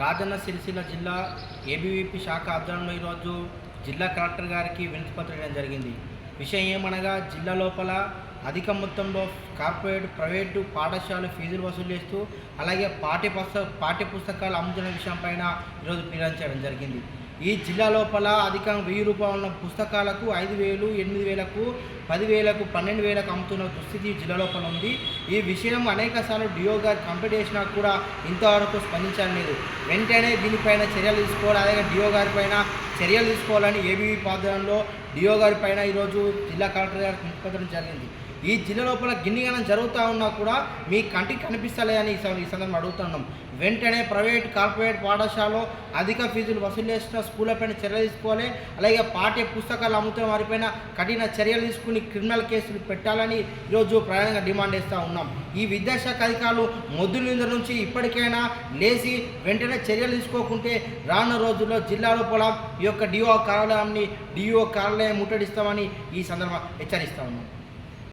రాజన్న సిరిసిల్ల జిల్లా ఏబీవీపీ శాఖ ఆధ్వర్యంలో ఈరోజు జిల్లా కలెక్టర్ గారికి వినతిపత్రం ఇవ్వడం జరిగింది. విషయం ఏమనగా జిల్లా లోపల అధిక మొత్తంలో కార్పొరేట్ ప్రైవేటు పాఠశాలలు ఫీజులు వసూలు చేస్తూ అలాగే పాఠ్య పుస్తక పాఠ్య పుస్తకాలు అమ్ముతున్న విషయంపైన ఈరోజు ఫిర్యాదు జరిగింది. ఈ జిల్లా లోపల అధికంగా వెయ్యి రూపాయల ఉన్న పుస్తకాలకు ఐదు వేలు ఎనిమిది వేలకు పదివేలకు పన్నెండు వేలకు అమ్ముతున్న దుస్థితి జిల్లా లోపల ఉంది. ఈ విషయం అనేక సార్లు డియో గారు కంప్లీట్ చేసినా కూడా ఇంతవరకు స్పందించడం లేదు. వెంటనే దీనిపైన చర్యలు తీసుకోవాలి. అలాగే డియో గారి పైన చర్యలు తీసుకోవాలని ఏబీవీ పాత్రలో డియో గారి పైన ఈరోజు జిల్లా కలెక్టర్ గారికి వినతిపత్రం జరిగింది. ఈ జిల్లా లోపల గిన్నిగనం జరుగుతూ ఉన్నా కూడా మీ కంటికి కనిపిస్తలే అని ఈ సందర్భం అడుగుతున్నాం వెంటనే ప్రైవేట్ కార్పొరేట్ పాఠశాలలో అధిక ఫీజులు వసూలు చేసిన స్కూళ్ళపైన చర్యలు తీసుకోవాలి. అలాగే పాఠ్య పుస్తకాలు అమ్ముతున్న వారిపైన కఠిన చర్యలు తీసుకుని క్రిమినల్ కేసులు పెట్టాలని ఈరోజు ప్రధానంగా డిమాండ్ చేస్తూ ఉన్నాం. ఈ విద్యాశాఖ అధికారులు మొద్దు నింద నుంచి ఇప్పటికైనా లేచి వెంటనే చర్యలు తీసుకోకుంటే రానున్న రోజుల్లో జిల్లా లోపల ఈ యొక్క డిఓ కార్యాలయాన్ని డిఓ కార్యాలయం ముట్టడిస్తామని ఈ సందర్భంగా హెచ్చరిస్తా ఉన్నాం.